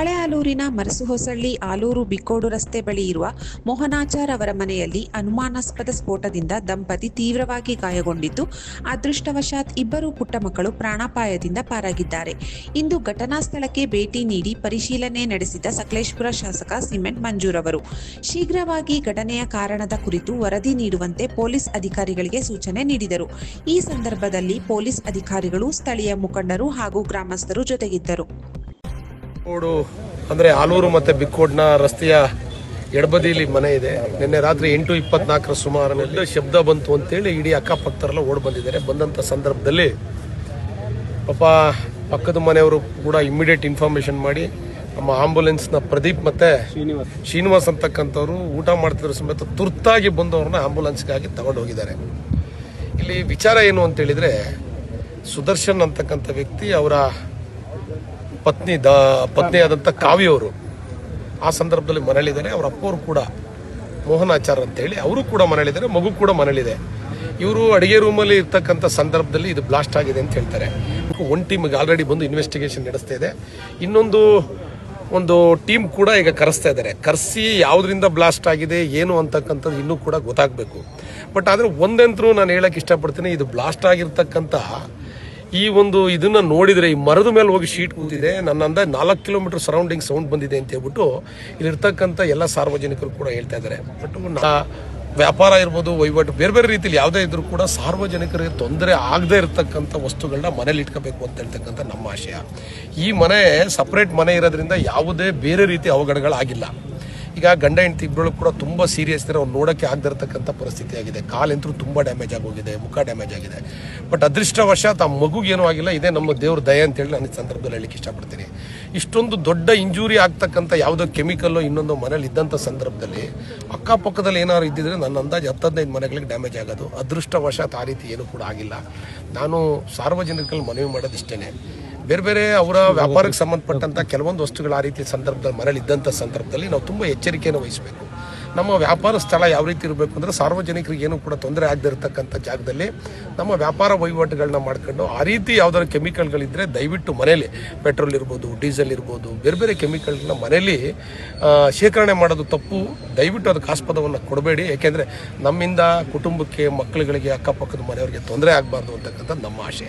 ಹಳೆ ಆಲೂರಿನ ಮರಸುಹೊಸಳ್ಳಿ ಆಲೂರು ಬಿಕ್ಕೋಡು ರಸ್ತೆ ಬಳಿ ಇರುವ ಮೋಹನಾಚಾರ್ ಅವರ ಮನೆಯಲ್ಲಿ ಅನುಮಾನಾಸ್ಪದ ಸ್ಫೋಟದಿಂದ ದಂಪತಿ ತೀವ್ರವಾಗಿ ಗಾಯಗೊಂಡಿದ್ದು, ಅದೃಷ್ಟವಶಾತ್ ಇಬ್ಬರು ಪುಟ್ಟ ಮಕ್ಕಳು ಪ್ರಾಣಾಪಾಯದಿಂದ ಪಾರಾಗಿದ್ದಾರೆ. ಇಂದು ಘಟನಾ ಸ್ಥಳಕ್ಕೆ ಭೇಟಿ ನೀಡಿ ಪರಿಶೀಲನೆ ನಡೆಸಿದ ಸಕಲೇಶ್ಪುರ ಶಾಸಕ ಸಿಮೆಂಟ್ ಮಂಜೂರ್ ಅವರು. ಶೀಘ್ರವಾಗಿ ಘಟನೆಯ ಕಾರಣದ ಕುರಿತು ವರದಿ ನೀಡುವಂತೆ ಪೊಲೀಸ್ ಅಧಿಕಾರಿಗಳಿಗೆ ಸೂಚನೆ ನೀಡಿದರು. ಈ ಸಂದರ್ಭದಲ್ಲಿ ಪೊಲೀಸ್ ಅಧಿಕಾರಿಗಳು ಸ್ಥಳೀಯ ಮುಖಂಡರು ಹಾಗೂ ಗ್ರಾಮಸ್ಥರು ಜೊತೆಗಿದ್ದರು. ಬಿಕ್ಕೋಡು ಅಂದ್ರೆ ಆಲೂರು ಮತ್ತೆ ಬಿಕ್ಕೋಡ್ನ ರಸ್ತೆಯ ಎಡಬದಿಲಿ ಮನೆ ಇದೆ. ನಿನ್ನೆ ರಾತ್ರಿ ಎಂಟು ಇಪ್ಪತ್ನಾಲ್ಕರ ಸುಮಾರಿನಲ್ಲಿ ಶಬ್ದ ಬಂತು ಅಂತೇಳಿ ಇಡೀ ಅಕ್ಕಪಕ್ಕದರೆಲ್ಲ ಓಡ್ ಬಂದಿದ್ದಾರೆ. ಬಂದಂತ ಸಂದರ್ಭದಲ್ಲಿ ಪಾಪ ಪಕ್ಕದ ಮನೆಯವರು ಕೂಡ ಇಮ್ಮಿಡಿಯೇಟ್ ಇನ್ಫಾರ್ಮೇಶನ್ ಮಾಡಿ ನಮ್ಮ ಆಂಬುಲೆನ್ಸ್ನ ಪ್ರದೀಪ್ ಮತ್ತೆ ಶ್ರೀನಿವಾಸ್. ಅಂತಕ್ಕಂಥವ್ರು ಊಟ ಮಾಡ್ತಿದ್ರು ಸಮೇತ ತುರ್ತಾಗಿ ಬಂದವ್ರನ್ನ ಆಂಬುಲೆನ್ಸ್ಗಾಗಿ ತಗೊಂಡು ಹೋಗಿದ್ದಾರೆ ಇಲ್ಲಿ ವಿಚಾರ ಏನು ಅಂತ ಹೇಳಿದ್ರೆ ಸುದರ್ಶನ್ ಅಂತಕ್ಕಂಥ ವ್ಯಕ್ತಿ ಅವರ ಪತ್ನಿ ದ ಪತ್ನಿಯಾದಂಥ ಕಾವ್ಯವರು ಆ ಸಂದರ್ಭದಲ್ಲಿ ಮರಳಿದ್ದಾರೆ ಅವ್ರ ಅಪ್ಪವರು ಕೂಡ ಮೋಹನಾಚಾರ್ ಅಂತೇಳಿ ಅವರು ಕೂಡ ಮರಳಿದ್ದಾರೆ ಮಗು ಕೂಡ ಮರಳಿದೆ ಇವರು ಅಡುಗೆ ರೂಮಲ್ಲಿ ಇರ್ತಕ್ಕಂಥ ಸಂದರ್ಭದಲ್ಲಿ ಇದು ಬ್ಲಾಸ್ಟ್ ಆಗಿದೆ ಅಂತ ಹೇಳ್ತಾರೆ. ಒನ್ ಟೀಮಿಗೆ ಆಲ್ರೆಡಿ ಬಂದು ಇನ್ವೆಸ್ಟಿಗೇಷನ್ ನಡೆಸ್ತಾ ಇದೆ. ಇನ್ನೊಂದು, ಒಂದು ಟೀಮ್ ಕೂಡ ಈಗ ಕರೆಸ್ತಾ ಇದ್ದಾರೆ. ಕರೆಸಿ ಯಾವುದರಿಂದ ಬ್ಲಾಸ್ಟ್ ಆಗಿದೆ, ಏನು ಅಂತಕ್ಕಂಥದ್ದು ಇನ್ನೂ ಕೂಡ ಗೊತ್ತಾಗಬೇಕು. ಬಟ್ ಆದರೆ ಒಂದಂತರೂ ನಾನು ಹೇಳಕ್ಕೆ ಇಷ್ಟಪಡ್ತೀನಿ, ಇದು ಬ್ಲಾಸ್ಟ್ ಆಗಿರ್ತಕ್ಕಂಥ ಈ ಒಂದು ಇದನ್ನ ನೋಡಿದ್ರೆ, ಈ ಮರದ ಮೇಲೆ ಹೋಗಿ ಶೀಟ್ ಕೂತಿದೆ, ನನ್ನಂದ ನಾಲ್ಕು ಕಿಲೋಮೀಟರ್ ಸರೌಂಡಿಂಗ್ ಸೌಂಡ್ ಬಂದಿದೆ ಅಂತ ಹೇಳ್ಬಿಟ್ಟು ಇಲ್ಲಿರ್ತಕ್ಕಂಥ ಎಲ್ಲ ಸಾರ್ವಜನಿಕರು ಕೂಡ ಹೇಳ್ತಾ ಇದ್ದಾರೆ. ಬಟ್ ವ್ಯಾಪಾರ ಇರ್ಬೋದು ವಹಿವಾಟು ಬೇರೆ ಬೇರೆ ರೀತಿಯಲ್ಲಿ ಯಾವುದೇ ಇದ್ರೂ ಕೂಡ ಸಾರ್ವಜನಿಕರಿಗೆ ತೊಂದರೆ ಆಗದೇ ಇರತಕ್ಕಂಥ ವಸ್ತುಗಳನ್ನ ಮನೇಲಿ ಇಟ್ಕೋಬೇಕು ಅಂತ ಹೇಳ್ತಕ್ಕಂಥ ನಮ್ಮ ಆಶಯ. ಈ ಮನೆ ಸಪ್ರೇಟ್ ಮನೆ ಇರೋದ್ರಿಂದ ಯಾವುದೇ ಬೇರೆ ರೀತಿ ಅವಘಡಗಳಾಗಿಲ್ಲ. ಈಗ ಗಂಡ ಹೆಂಡತಿ ಇಬ್ಬರು ಕೂಡ ತುಂಬ ಸೀರಿಯಸ್ ಇದ್ದಾರೆ ಅವ್ರು ನೋಡೋಕ್ಕೆ ಆಗದಿರತಕ್ಕಂಥ ಪರಿಸ್ಥಿತಿ ಆಗಿದೆ ಕಾಲಂತರೂ ತುಂಬ ಡ್ಯಾಮೇಜ್ ಆಗೋಗಿದೆ, ಮುಖ ಡ್ಯಾಮೇಜ್ ಆಗಿದೆ. ಬಟ್ ಅದೃಷ್ಟವಶಾತ್ ಆ ಮಗುಗೇನೂ ಆಗಿಲ್ಲ, ಇದೇ ನಮ್ಮ ದೇವ್ರ ದಯ ಅಂತೇಳಿ ನಾನು ಈ ಸಂದರ್ಭದಲ್ಲಿ ಹೇಳಲಿಕ್ಕೆ ಇಷ್ಟಪಡ್ತೀನಿ. ಇಷ್ಟೊಂದು ದೊಡ್ಡ ಇಂಜೂರಿ ಆಗ್ತಕ್ಕಂಥ ಯಾವುದೋ ಕೆಮಿಕಲ್ಲು ಇನ್ನೊಂದು ಮನೇಲಿ ಇದ್ದಂಥ ಸಂದರ್ಭದಲ್ಲಿ ಅಕ್ಕಪಕ್ಕದಲ್ಲಿ ಏನಾದ್ರು ಇದ್ದಿದ್ರೆ ನನ್ನ ಅಂದಾಜು ಹತ್ತು ಹದಿನೈದು ಮನೆಗಳಿಗೆ ಡ್ಯಾಮೇಜ್ ಆಗೋದು. ಅದೃಷ್ಟವಶಾತ್ ಆ ರೀತಿ ಏನೂ ಕೂಡ ಆಗಿಲ್ಲ. ನಾನು ಸಾರ್ವಜನಿಕರಲ್ಲಿ ಮನವಿ ಮಾಡೋದು ಇಷ್ಟೇ ಬೇರೆ ಬೇರೆ ಅವರ ವ್ಯಾಪಾರಕ್ಕೆ ಸಂಬಂಧಪಟ್ಟಂಥ ಕೆಲವೊಂದು ವಸ್ತುಗಳು ಆ ರೀತಿ ಸಂದರ್ಭದಲ್ಲಿ ಮನೇಲಿ ಇದ್ದಂಥ ಸಂದರ್ಭದಲ್ಲಿ ನಾವು ತುಂಬ ಎಚ್ಚರಿಕೆಯನ್ನು ವಹಿಸಬೇಕು. ನಮ್ಮ ವ್ಯಾಪಾರ ಸ್ಥಳ ಯಾವ ರೀತಿ ಇರಬೇಕು ಅಂದರೆ ಸಾರ್ವಜನಿಕರಿಗೆ ಏನೂ ಕೂಡ ತೊಂದರೆ ಆಗದಿರತಕ್ಕಂಥ ಜಾಗದಲ್ಲಿ ನಮ್ಮ ವ್ಯಾಪಾರ ವಹಿವಾಟುಗಳನ್ನ ಮಾಡ್ಕೊಂಡು ಆ ರೀತಿ ಯಾವ್ದಾದ್ರು ಕೆಮಿಕಲ್ಗಳಿದ್ದರೆ ದಯವಿಟ್ಟು ಮನೇಲಿ ಪೆಟ್ರೋಲ್ ಇರ್ಬೋದು ಡೀಸೆಲ್ ಇರ್ಬೋದು ಬೇರೆ ಬೇರೆ ಕೆಮಿಕಲ್ಗಳನ್ನ ಮನೇಲಿ ಶೇಖರಣೆ ಮಾಡೋದು ತಪ್ಪು. ದಯವಿಟ್ಟು ಅದಕ್ಕೆ ಆಸ್ಪದವನ್ನು ಕೊಡಬೇಡಿ. ಏಕೆಂದರೆ ನಮ್ಮಿಂದ ಕುಟುಂಬಕ್ಕೆ ಮಕ್ಕಳುಗಳಿಗೆ ಅಕ್ಕಪಕ್ಕದ ಮನೆಯವರಿಗೆ ತೊಂದರೆ ಆಗಬಾರ್ದು ಅಂತಕ್ಕಂಥ ನಮ್ಮ ಆಶಯ